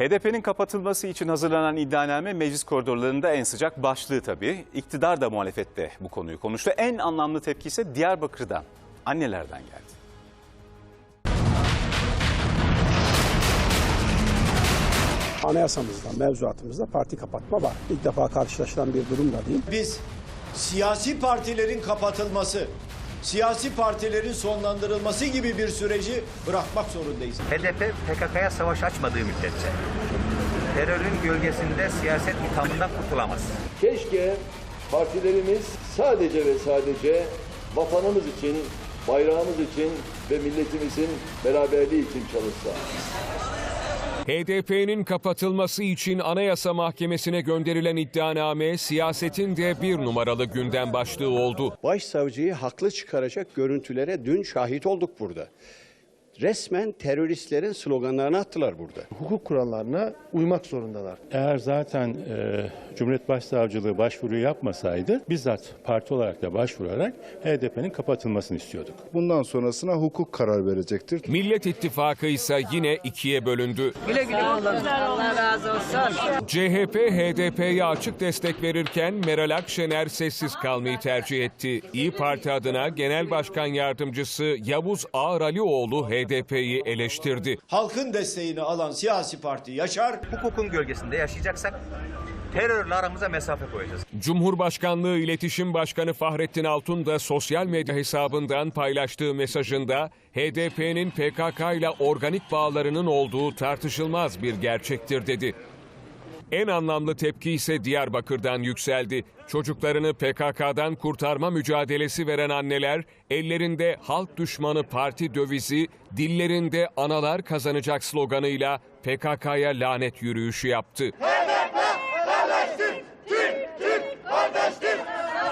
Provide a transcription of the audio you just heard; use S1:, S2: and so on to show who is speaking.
S1: HDP'nin kapatılması için hazırlanan iddianame meclis koridorlarında en sıcak başlığı tabii. İktidar da muhalefette bu konuyu konuştu. En anlamlı tepki ise Diyarbakır'dan, annelerden geldi.
S2: Anayasamızda, mevzuatımızda parti kapatma var. İlk defa karşılaşılan bir durum da değil.
S3: Biz siyasi partilerin kapatılması, siyasi partilerin sonlandırılması gibi bir süreci bırakmak zorundayız.
S4: HDP PKK'ya savaş açmadığı müddetçe terörün gölgesinde siyaset ithamından kurtulamaz.
S5: Keşke partilerimiz sadece ve sadece vatanımız için, bayrağımız için ve milletimizin beraberliği için çalışsa.
S6: HDP'nin kapatılması için Anayasa Mahkemesi'ne gönderilen iddianame siyasetin de bir numaralı gündem başlığı oldu.
S7: Başsavcıyı haklı çıkaracak görüntülere dün şahit olduk burada. Resmen teröristlerin sloganlarını attılar burada.
S8: hukuk kurallarına uymak zorundalar.
S9: Eğer zaten e, Cumhuriyet Başsavcılığı başvuruyu yapmasaydı bizzat parti olarak da başvurarak HDP'nin kapatılmasını istiyorduk.
S10: Bundan sonrasına hukuk karar verecektir.
S6: Millet İttifakı ise yine ikiye bölündü.
S11: Allah razı olsun.
S6: CHP HDP'ye açık destek verirken Meral Akşener sessiz kalmayı tercih etti. İyi Parti adına Genel Başkan Yardımcısı Yavuz Ağralioğlu HDP'yi eleştirdi.
S3: Halkın desteğini alan siyasi parti yaşar.
S4: Hukukun gölgesinde yaşayacaksak terörle aramıza mesafe koyacağız.
S6: Cumhurbaşkanlığı İletişim Başkanı Fahrettin Altun da sosyal medya hesabından paylaştığı mesajında HDP'nin PKK ile organik bağlarının olduğu tartışılmaz bir gerçektir dedi. En anlamlı tepki ise Diyarbakır'dan yükseldi. Çocuklarını PKK'dan kurtarma mücadelesi veren anneler ellerinde halk düşmanı parti dövizi, dillerinde analar kazanacak sloganıyla PKK'ya lanet yürüyüşü yaptı.